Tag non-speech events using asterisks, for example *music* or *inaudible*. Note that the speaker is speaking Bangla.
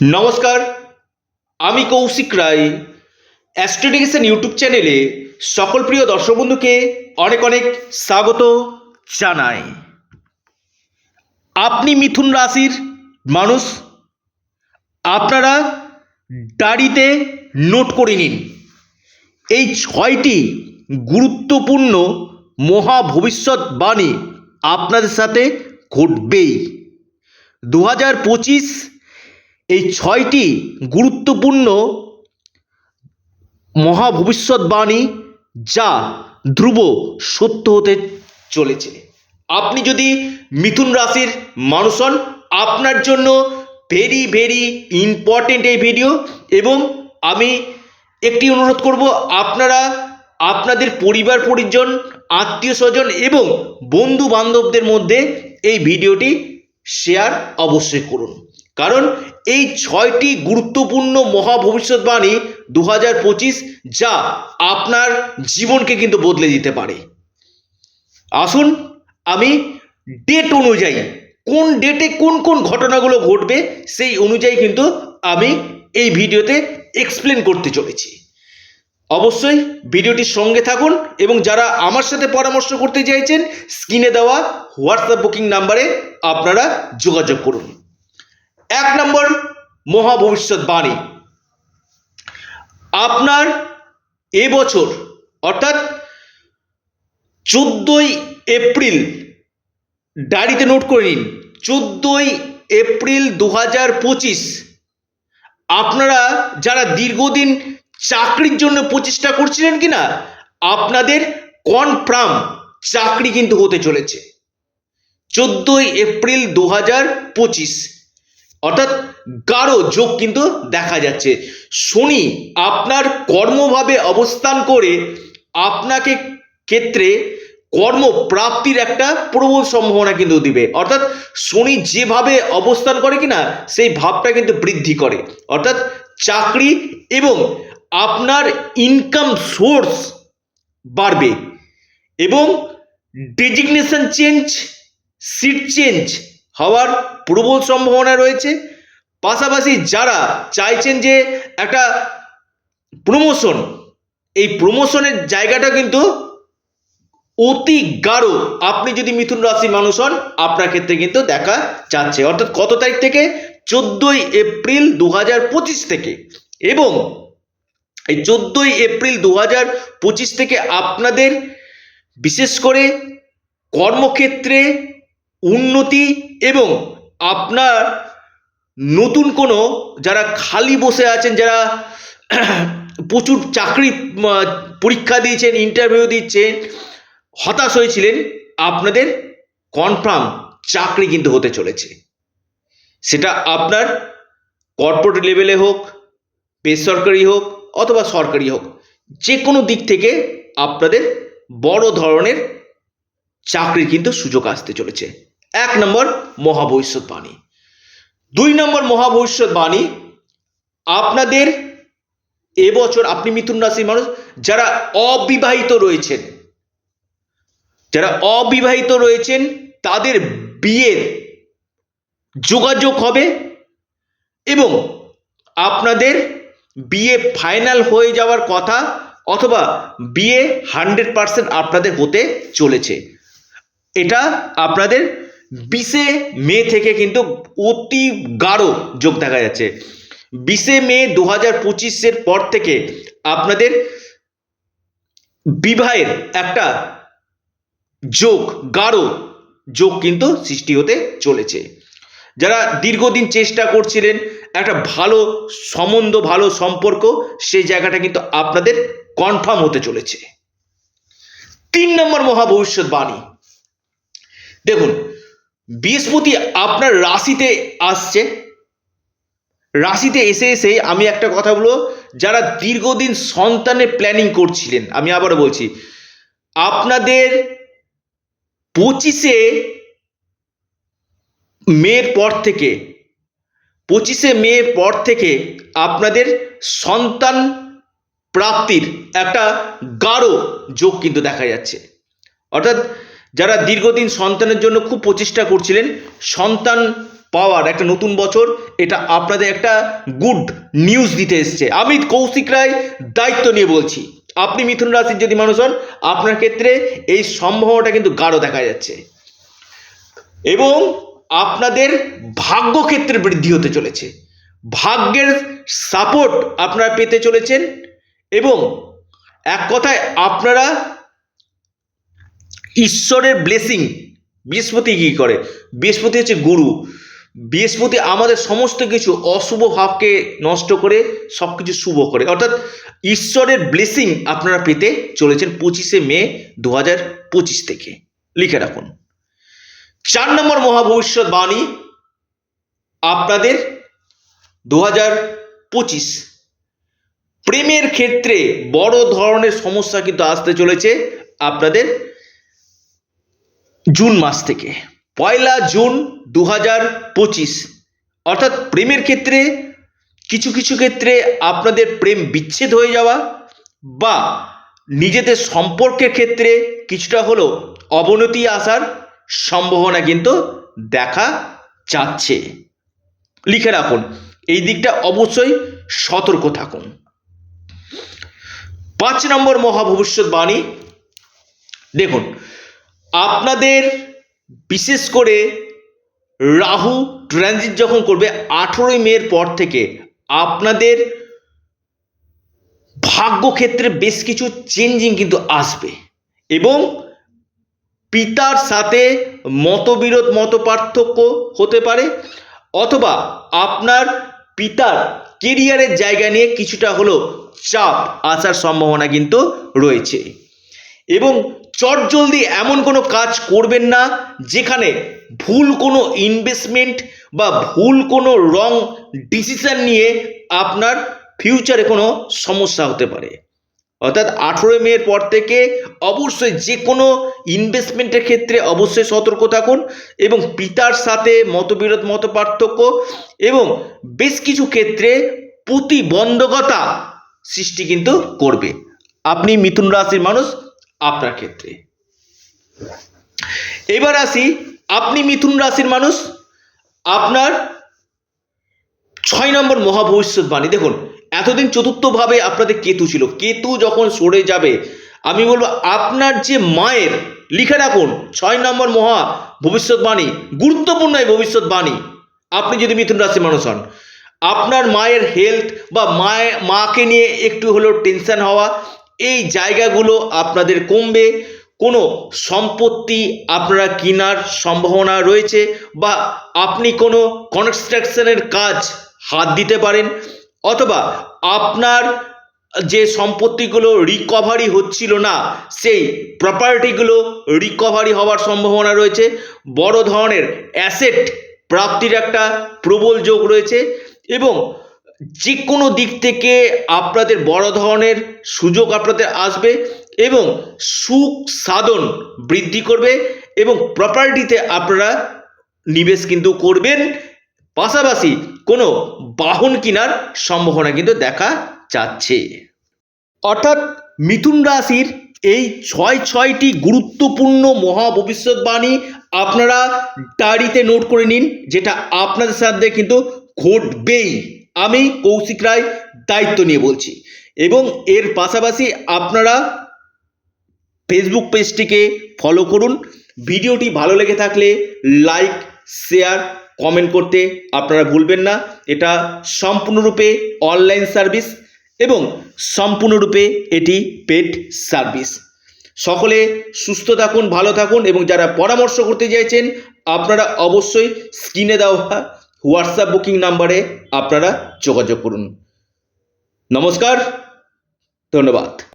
নমস্কার, আমি কৌশিক রায়। অ্যাস্ট্রোডিকেশন ইউটিউব চ্যানেলে সকল প্রিয় দর্শক বন্ধুকে অনেক অনেক স্বাগত জানাই। আপনি মিথুন রাশির মানুষ, আপনারা ডায়েরিতে নোট করে নিন। এই ছয়টি গুরুত্বপূর্ণ মহা ভবিষ্যৎবাণী আপনাদের সাথে ঘটবেই। দু হাজার পঁচিশ এই ছয়টি গুরুত্বপূর্ণ মহা ভবিষ্যৎবাণী যা ধ্রুব সত্য হতে চলেছে। আপনি যদি মিথুন রাশির মানুষ হন, আপনার জন্য ভেরি ভেরি ইম্পর্টেন্ট এই ভিডিও এবং আমি একটি অনুরোধ করব, আপনারা, আপনাদের পরিবার, পরিজন, আত্মীয় স্বজন এবং বন্ধু বান্ধবদের মধ্যে এই ভিডিওটি শেয়ার অবশ্যই করুন। কারণ এই ছয়টি গুরুত্বপূর্ণ মহা ভবিষ্যৎবাণী দু হাজার পঁচিশ যা আপনার জীবনকে কিন্তু বদলে দিতে পারে। আসুন আমি ডেট অনুযায়ী কোন ডেটে কোন কোন ঘটনাগুলো ঘটবে সেই অনুযায়ী কিন্তু আমি এই ভিডিওতে এক্সপ্লেন করতে চলেছি। অবশ্যই ভিডিওটির সঙ্গে থাকুন এবং যারা আমার সাথে পরামর্শ করতে চাইছেন স্ক্রিনে দেওয়া হোয়াটসঅ্যাপ বুকিং নাম্বারে আপনারা যোগাযোগ করুন। এক নম্বর মহা ভবিষ্যৎবাণী আপনার এবছর অর্থাৎ চোদ্দোই এপ্রিল, ডায়েরিতে নোট করে নিন, চোদ্দোই এপ্রিল দু হাজার পঁচিশ, আপনারা যারা দীর্ঘদিন চাকরির জন্য প্রচেষ্টা করছিলেন কি না আপনাদের কনফার্ম চাকরি কিন্তু হতে চলেছে। চোদ্দোই এপ্রিল দু হাজার পঁচিশ অর্থাৎ গাঢ় যোগ কিন্তু দেখা যাচ্ছে। শনি আপনার কর্মভাবে অবস্থান করে আপনাকে ক্ষেত্রে কর্মপ্রাপ্তির একটা প্রবল সম্ভাবনা কিন্তু দিবে। অর্থাৎ শনি যেভাবে অবস্থান করে কিনা, সেই ভাবটা কিন্তু বৃদ্ধি করে। অর্থাৎ চাকরি এবং আপনার ইনকাম সোর্স বাড়বে এবং ডেজিগনেশন চেঞ্জ সিট চেঞ্জ হওয়ার প্রবল সম্ভাবনা রয়েছে। পাশাপাশি যারা চাইছেন যে একটা প্রমোশন এই প্রমোশনের জায়গাটা কিন্তু অতি গাঢ়। আপনি যদি মিথুন রাশির মানুষ হন, আপনার ক্ষেত্রে কিন্তু দেখা যাচ্ছে। অর্থাৎ কত তারিখ থেকে? চোদ্দোই এপ্রিল দু পঁচিশ থেকে। এবং এই চোদ্দোই এপ্রিল দু পঁচিশ থেকে আপনাদের বিশেষ করে কর্মক্ষেত্রে উন্নতি এবং আপনার নতুন কোনো যারা খালি বসে আছেন, যারা *clears throat* প্রচুর চাকরি পরীক্ষা দিয়েছেন ইন্টারভিউ দিচ্ছেন, হতাশ হয়েছিলেন, আপনাদের কনফার্ম চাকরি কিন্তু হতে চলেছে। সেটা আপনার কর্পোরেট লেভেলে হোক, বেসরকারি হোক, অথবা সরকারি হোক যে কোনো দিক থেকে আপনাদের বড় ধরনের চাকরির কিন্তু সুযোগ আসতে চলেছে। এক নম্বর মহাভবিষ্যৎবাণী দুই নম্বর মহাভবিষ্যৎবাণী আপনাদের এবছর আপনি মিথুন রাশির মানুষ, যারা অবিবাহিত রয়েছেন, যারা অবিবাহিত রয়েছেন, তাদের বিয়ের যোগাযোগ হবে এবং আপনাদের বিয়ে ফাইনাল হয়ে যাওয়ার কথা অথবা বিয়ে হান্ড্রেড পার্সেন্ট আপনাদের হতে চলেছে। এটা আপনাদের বিশে মে থেকে কিন্তু অতি গাঢ় যোগ দেখা যাচ্ছে। বিশে মে দু হাজার পঁচিশের পর থেকে আপনাদের বিবাহের একটা যোগ, গাঢ় যোগ কিন্তু সৃষ্টি হতে চলেছে। যারা দীর্ঘদিন চেষ্টা করছিলেন একটা ভালো সম্বন্ধ, ভালো সম্পর্ক, সেই জায়গাটা কিন্তু আপনাদের কনফার্ম হতে চলেছে। তিন নম্বর মহা ভবিষ্যৎবাণী দেখুন বৃহস্পতি আপনার রাশিতে আসছে। রাশিতে এসে এসে আমি একটা কথা বলব, যারা দীর্ঘদিন সন্তানের প্ল্যানিং করছিলেন, আমি আবারও বলছি, আপনাদের পঁচিশে মের পর থেকে, পঁচিশে মে পর থেকে আপনাদের সন্তান প্রাপ্তির একটা গাঢ় যোগ কিন্তু দেখা যাচ্ছে। অর্থাৎ যারা দীর্ঘদিন সন্তানের জন্য খুব প্রচেষ্টা করছিলেন, সন্তান পাওয়ার একটা নতুন বছর, এটা আপনাদের একটা গুড নিউজ দিতে এসছে। আমি কৌশিক রায় দায়িত্ব নিয়ে বলছি। আপনি মিথুন রাশির যদি মানুষ হন, আপনার ক্ষেত্রে এই সম্ভাবনাটা কিন্তু গাঢ় দেখা যাচ্ছে। এবং আপনাদের ভাগ্য ক্ষেত্রে বৃদ্ধি হতে চলেছে। ভাগ্যের সাপোর্ট আপনারা পেতে চলেছেন এবং এক কথায় আপনারা ঈশ্বরের ব্লেসিং বৃহস্পতি কী করে? বৃহস্পতি হচ্ছে গুরু। বৃহস্পতি আমাদের সমস্ত কিছু অশুভ ভাবকে নষ্ট করে সব কিছু শুভ করে। অর্থাৎ ঈশ্বরের ব্লেসিং আপনারা পেতে চলেছেন পঁচিশে মে দু হাজার পঁচিশ থেকে। লিখে রাখুন। চার নম্বর মহাভবিষ্যৎ বাণী আপনাদের দু হাজার পঁচিশ। প্রেমের ক্ষেত্রে বড় ধরনের সমস্যা কিন্তু আসতে চলেছে আপনাদের জুন মাস থেকে। পয়লা জুন দু হাজার পঁচিশ। অর্থাৎ প্রেমের ক্ষেত্রে, কিছু কিছু ক্ষেত্রে আপনাদের প্রেম বিচ্ছেদ হয়ে যাওয়া বা নিজেদের সম্পর্কের ক্ষেত্রে কিছুটা হলেও অবনতি আসার সম্ভাবনা কিন্তু দেখা যাচ্ছে। লিখে রাখুন, এই দিকটা অবশ্যই সতর্ক থাকুন। পাঁচ নম্বর মহাভবিষ্যৎবাণী, দেখুন আপনাদের বিশেষ করে রাহু ট্রানজিট যখন করবে আঠেরোই মের পর থেকে, আপনাদের ভাগ্যক্ষেত্রে বেশ কিছু চেঞ্জিং কিন্তু আসবে। এবং পিতার সাথে মতবিরোধ মত পার্থক্য হতে পারে, অথবা আপনার পিতার কেরিয়ারের জায়গা নিয়ে কিছুটা হলেও চাপ আসার সম্ভাবনা কিন্তু রয়েছে। এবং চটজলদি এমন কোনো কাজ করবেন না যেখানে ভুল কোনো ইনভেস্টমেন্ট বা ভুল কোনো রং ডিসিশন নিয়ে আপনার ফিউচারে কোনো সমস্যা হতে পারে। অর্থাৎ আঠেরোই মের পর থেকে অবশ্যই যে কোনো ইনভেস্টমেন্টের ক্ষেত্রে অবশ্যই সতর্ক থাকুন এবং পিতার সাথে মতবিরোধ মত পার্থক্য এবং বেশ কিছু ক্ষেত্রে প্রতিবন্ধকতা সৃষ্টি কিন্তু করবে। আপনি মিথুন রাশির মানুষ আপনার ক্ষেত্রে। এবার আসি, আপনি মিথুন রাশির মানুষ, আপনার ছয় নম্বর মহাভবিষ্যৎবাণী। দেখুন, এতদিন চতুর্থভাবে আপনাদের কেতু ছিল। কেতু যখন সরে যাবে, আমি বলব আপনার যে মায়ের, লিখে রাখুন, ছয় নম্বর মহা ভবিষ্যৎবাণী গুরুত্বপূর্ণ এই ভবিষ্যৎবাণী, আপনি যদি মিথুন রাশির মানুষ হন। আপনার মায়ের হেলথ বা মায়ের মাকে নিয়ে একটু হলেও টেনশন হওয়া এই জায়গাগুলো আপনাদের কমবে। কোনো সম্পত্তি আপনারা কেনার সম্ভাবনা রয়েছে বা আপনি কোনো কনস্ট্রাকশনের কাজ হাত দিতে পারেন অথবা আপনার যে সম্পত্তিগুলো রিকভারি হচ্ছিল না, সেই প্রপার্টিগুলো রিকভারি হওয়ার সম্ভাবনা রয়েছে। বড় ধরনের অ্যাসেট প্রাপ্তির একটা প্রবল যোগ রয়েছে এবং যে কোনো দিক থেকে আপনাদের বড় ধরনের সুযোগ আপনাদের আসবে এবং সুখ সাধন বৃদ্ধি করবে এবং প্রপার্টিতে আপনারা নিবেশ কিন্তু করবেন। পাশাপাশি কোনো বাহন কেনার সম্ভাবনা কিন্তু দেখা যাচ্ছে। অর্থাৎ মিথুন রাশির এই ছয় ছয়টি গুরুত্বপূর্ণ মহা ভবিষ্যৎবাণী আপনারা ডায়েরিতে নোট করে নিন, যেটা আপনাদের সাথে কিন্তু ঘটবেই। আমি কৌশিক রায় দায়িত্ব নিয়ে বলছি। এবং এর পাশাপাশি আপনারা ফেসবুক পেজটিকে ফলো করুন। ভিডিওটি ভালো লেগে থাকলে লাইক শেয়ার কমেন্ট করতে আপনারা ভুলবেন না। এটা সম্পূর্ণরূপে অনলাইন সার্ভিস এবং সম্পূর্ণরূপে এটি পেড সার্ভিস সকলে সুস্থ থাকুন, ভালো থাকুন এবং যারা পরামর্শ করতে চাইছেন, আপনারা অবশ্যই স্ক্রিনে দেওয়া হোয়াটসঅ্যাপ বুকিং নাম্বারে আপনারা যোগাযোগ করুন। নমস্কার ধন্যবাদ।